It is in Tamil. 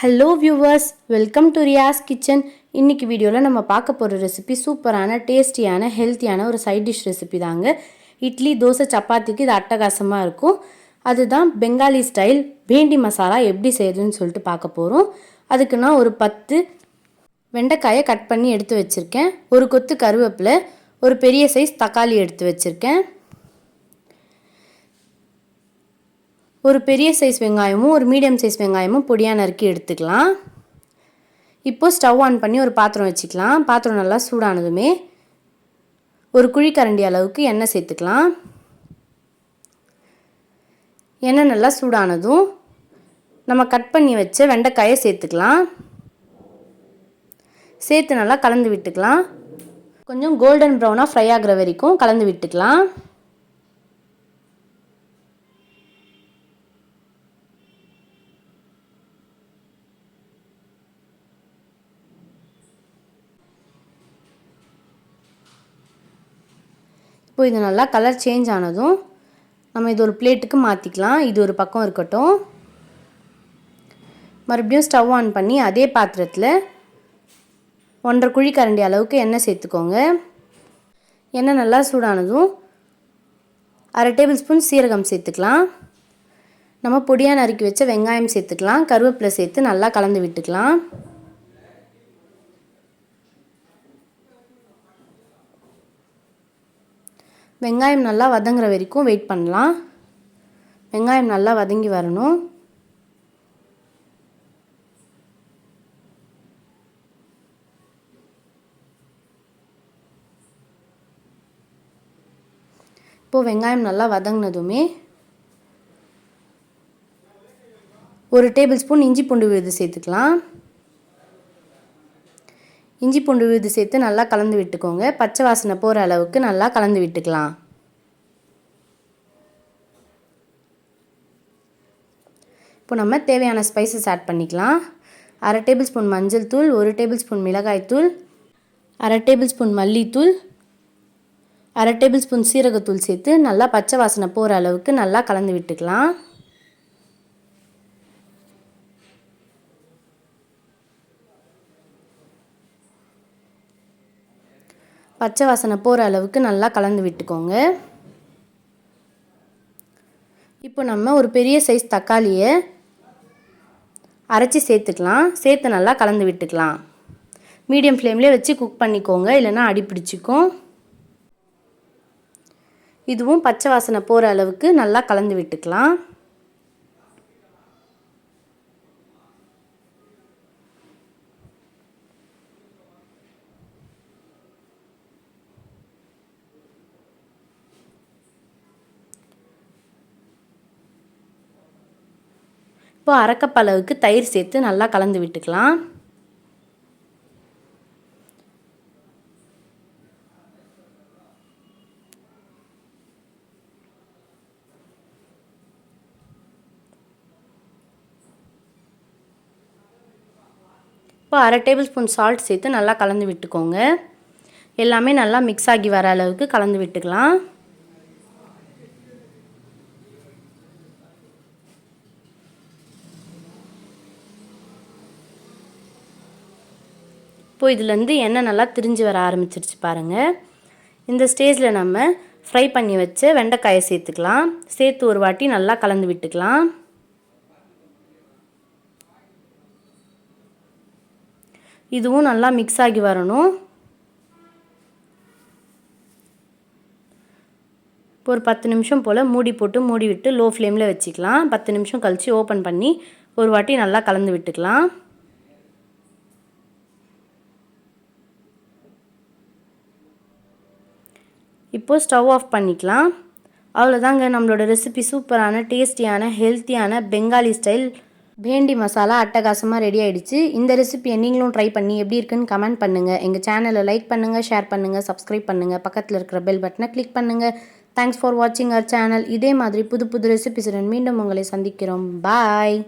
Hello viewers welcome to Riyaz kitchen இன்னைக்கு வீடியோவில் நம்ம பார்க்க போகிற ரெசிபி சூப்பரான டேஸ்டியான ஹெல்த்தியான ஒரு சைட் டிஷ் ரெசிபி தாங்க. இட்லி தோசை சப்பாத்திக்கு இது அட்டகாசமாக இருக்கும். அதுதான் பெங்காலி ஸ்டைல் பேண்டி மசாலா எப்படி செய்யுதுன்னு சொல்லிட்டு பார்க்க போகிறோம் அதுக்கு நான் ஒரு பத்து வெண்டைக்காயை கட் பண்ணி எடுத்து வச்சுருக்கேன். ஒரு கொத்து கருவேப்பிலை ஒரு பெரிய சைஸ் தக்காளி எடுத்து வச்சுருக்கேன். ஒரு பெரிய சைஸ் வெங்காயமும் ஒரு மீடியம் சைஸ் வெங்காயமும் பொடியாக நறுக்கி எடுத்துக்கலாம். இப்போது ஸ்டவ் ஆன் பண்ணி ஒரு பாத்திரம் வச்சுக்கலாம். பாத்திரம் நல்லா சூடானதுமே ஒரு குழிக்கரண்டி அளவுக்கு எண்ணெய் சேர்த்துக்கலாம். எண்ணெய் நல்லா சூடானதும் நம்ம கட் பண்ணி வச்ச வெண்டைக்காயை சேர்த்துக்கலாம். சேர்த்து நல்லா கலந்து விட்டுக்கலாம். கொஞ்சம் கோல்டன் ப்ரௌனாக ஃப்ரை ஆகிற வரைக்கும் கலந்து விட்டுக்கலாம். இப்போ இது நல்லா கலர் சேஞ்ச் ஆனதும் நம்ம இது ஒரு பிளேட்டுக்கு மாற்றிக்கலாம் இது ஒரு பக்கம் இருக்கட்டும். மறுபடியும் ஸ்டவ் ஆன் பண்ணி அதே பாத்திரத்தில் ஒன்றரை குழி கரண்டி அளவுக்கு எண்ணெய் சேர்த்துக்கோங்க. எண்ணெய் நல்லா சூடானதும் அரை டேபிள் ஸ்பூன் சீரகம் சேர்த்துக்கலாம். நம்ம பொடியாக நறுக்கி வச்ச வெங்காயம் சேர்த்துக்கலாம். கருவேப்பிலை சேர்த்து நல்லா கலந்து விட்டுக்கலாம். வெங்காயம் நல்லா வதங்குற வரைக்கும் வெயிட் பண்ணலாம். வெங்காயம் நல்லா வதங்கி வரணும். இப்போது வெங்காயம் நல்லா வதங்கினதுமே ஒரு டேபிள் ஸ்பூன் இஞ்சி பூண்டு விழுது சேர்த்துக்கலாம். இஞ்சி பூண்டு விழுது சேர்த்து நல்லா கலந்து விட்டுக்கோங்க. பச்சை வாசனை போகிற அளவுக்கு நல்லா கலந்து விட்டுக்கலாம். இப்போ நம்ம தேவையான ஸ்பைசஸ் ஆட் பண்ணிக்கலாம். அரை டேபிள் ஸ்பூன் மஞ்சள் தூள் ஒரு டேபிள் ஸ்பூன் மிளகாய் தூள் அரை டேபிள் ஸ்பூன் மல்லித்தூள் அரை டேபிள் ஸ்பூன் சீரகத்தூள் சேர்த்து நல்லா பச்சை வாசனை போகிற அளவுக்கு நல்லா கலந்து விட்டுக்கலாம். பச்சை வாசனை போகிற அளவுக்கு நல்லா கலந்து விட்டுக்கோங்க. இப்போ நம்ம ஒரு பெரிய சைஸ் தக்காளியை அரைச்சி சேர்த்துக்கலாம். சேர்த்து நல்லா கலந்து விட்டுக்கலாம். மீடியம் ஃப்ளேம்லேயே வச்சு குக் பண்ணிக்கோங்க. இல்லைன்னா அடி பிடிச்சிக்கும். இதுவும் பச்சை வாசனை போகிற அளவுக்கு நல்லா கலந்து விட்டுக்கலாம். இப்போ அரைக்கப்பளவுக்கு தயிர் சேர்த்து நல்லா கலந்து விட்டுக்கலாம். இப்போ அரை டேபிள் ஸ்பூன் சால்ட் சேர்த்து நல்லா கலந்து விட்டுக்கோங்க. எல்லாமே நல்லா மிக்ஸ் ஆகி வர அளவுக்கு கலந்து விட்டுக்கலாம். இப்போது இதுலேருந்து எண்ணெய் நல்லா திரிஞ்சு வர ஆரம்பிச்சிருச்சு பாருங்கள் இந்த ஸ்டேஜில் நம்ம ஃப்ரை பண்ணி வச்ச வெண்டைக்காயை சேர்த்துக்கலாம். சேர்த்து ஒரு வாட்டி நல்லா கலந்து விட்டுக்கலாம். இதுவும் நல்லா மிக்ஸ் ஆகி வரணும். இப்போ ஒரு பத்து நிமிஷம் போல் மூடி போட்டு மூடி விட்டு லோ ஃப்ளேமில் வச்சுக்கலாம். பத்து நிமிஷம் கழித்து ஓப்பன் பண்ணி ஒரு வாட்டி நல்லா கலந்து விட்டுக்கலாம். இப்போது ஸ்டவ் ஆஃப் பண்ணிக்கலாம். அவ்வளோதாங்க நம்மளோட ரெசிபி சூப்பரான டேஸ்டியான ஹெல்த்தியான பெங்காலி ஸ்டைல் பேண்டி மசாலா அட்டகாசமாக ரெடி ஆகிடுச்சு இந்த ரெசிபியை நீங்களும் ட்ரை பண்ணி எப்படி இருக்குன்னு கமெண்ட் பண்ணுங்கள் எங்கள் சேனலை லைக் பண்ணுங்கள் ஷேர் பண்ணுங்கள் சப்ஸ்கிரைப் பண்ணுங்கள் பக்கத்தில் இருக்கிற பெல் பட்டனை கிளிக் பண்ணுங்கள் தேங்க்ஸ் ஃபார் வாட்சிங் அவர் சேனல் இதே மாதிரி புது புது ரெசிபிஸுடன் மீண்டும் உங்களை சந்திக்கிறோம். பாய்